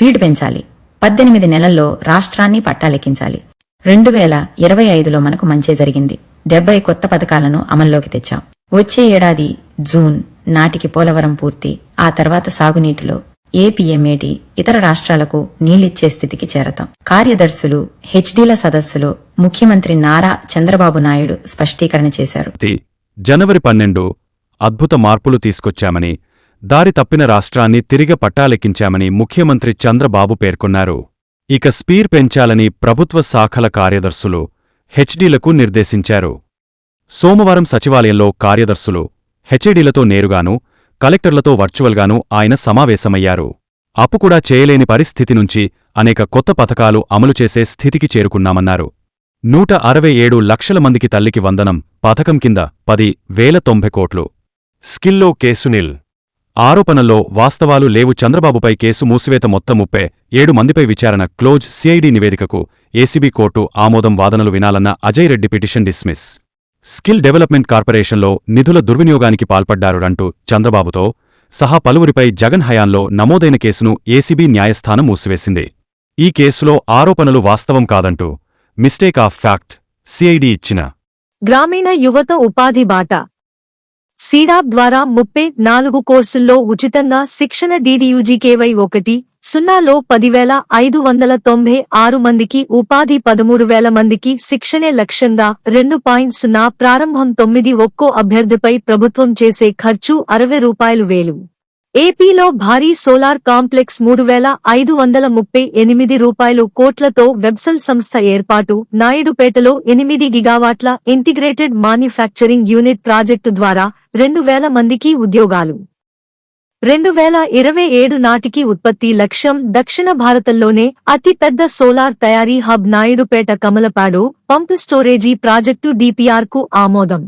Speed పెంచాలి. పద్దెనిమిది నెలల్లో రాష్ట్రాన్ని పట్టాలెక్కించాలి. రెండు వేల ఇరవై ఐదులో మనకు మంచి జరిగింది. డెబ్బై కొత్త పథకాలను అమల్లోకి తెచ్చాం. వచ్చే ఏడాది జూన్ నాటికి పోలవరం పూర్తి. ఆ తర్వాత సాగునీటిలో ఏపీఎంఏటి ఇతర రాష్ట్రాలకు నీళ్ళిచ్చే స్థితికి చేరతాం. కార్యదర్శులు హెచ్డీల సదస్సులో ముఖ్యమంత్రి నారా చంద్రబాబు నాయుడు స్పష్టీకరణ చేశారు. జనవరి పన్నెండు అద్భుత మార్పులు తీసుకొచ్చామని దారి తప్పిన రాష్ట్రాన్ని తిరిగి పట్టాలెక్కించామని ముఖ్యమంత్రి చంద్రబాబు పేర్కొన్నారు. ఇక స్పీర్ పెంచాలని ప్రభుత్వ శాఖల కార్యదర్శులు హెచ్డీలకు నిర్దేశించారు. సోమవారం సచివాలయంలో కార్యదర్శులు హెచ్ఏడీలతో నేరుగాను కలెక్టర్లతో వర్చువల్గాను ఆయన సమావేశమయ్యారు. అప్పు కూడా చేయలేని పరిస్థితి నుంచి అనేక కొత్త పథకాలు అమలు చేసే స్థితికి చేరుకున్నామన్నారు. నూట అరవై ఏడు లక్షల మందికి తల్లికి వందనం పథకం కింద పది వేల తొంభై కోట్లు. స్కిల్లో కేసునిల్ ఆరోపణల్లో వాస్తవాలు లేవు. చంద్రబాబుపై కేసు మూసివేత మొత్తం ముప్పై ఏడు మందిపై విచారణ. క్లోజ్ సిఐడి నివేదికకు ఏసీబీ కోర్టు ఆమోదం వాదనలు వినాలన్న Ajay Reddy petition dismiss. Skill development కార్పొరేషన్లో నిధుల దుర్వినియోగానికి పాల్పడ్డారురంటూ చంద్రబాబుతో సహా పలువురిపై జగన్ హయాంలో నమోదైన కేసును ఏసీబీ న్యాయస్థానం మూసివేసింది. ఈ కేసులో ఆరోపణలు వాస్తవం కాదంటూ మిస్టేక్ ఆఫ్ ఫ్యాక్ట్ సిఐడి ఇచ్చిన గ్రామీణ యువత ఉపాధి బాట సీడాప్ ద్వారా ముప్పై నాలుగు కోర్సుల్లో ఉచితంగా శిక్షణ డీడీయూజీకేవై ఒకటి సున్నాలో పదివేల ఐదు వందల తొంభై ఆరు మందికి ఉపాధి పదమూడు వేల మందికి శిక్షణే లక్ష్యంగా రెండు పాయింట్ సున్నా ప్రారంభం తొమ్మిది ఒక్కో అభ్యర్థిపై ప్రభుత్వం చేసే ఖర్చు అరవై రూపాయలు వేలు. ఏపీలో భారీ సోలార్ కాంప్లెక్స్ మూడు వేల ఐదు వందల ముప్పై ఎనిమిది రూపాయలు కోట్లతో వెబ్సెల్ సంస్థ ఏర్పాటు నాయుడుపేటలో ఎనిమిది గిగావాట్ల ఇంటిగ్రేటెడ్ మాన్యుఫ్యాక్చరింగ్ యూనిట్ ప్రాజెక్టు ద్వారా రెండు వేల మందికి ఉద్యోగాలు. రెండు వేల ఇరవై ఏడు నాటికి ఉత్పత్తి లక్ష్యం దక్షిణ భారతంలోనే అతిపెద్ద సోలార్ తయారీ hub Naidupeta Kamalapadu pump storage project డిపిఆర్కు ఆమోదం.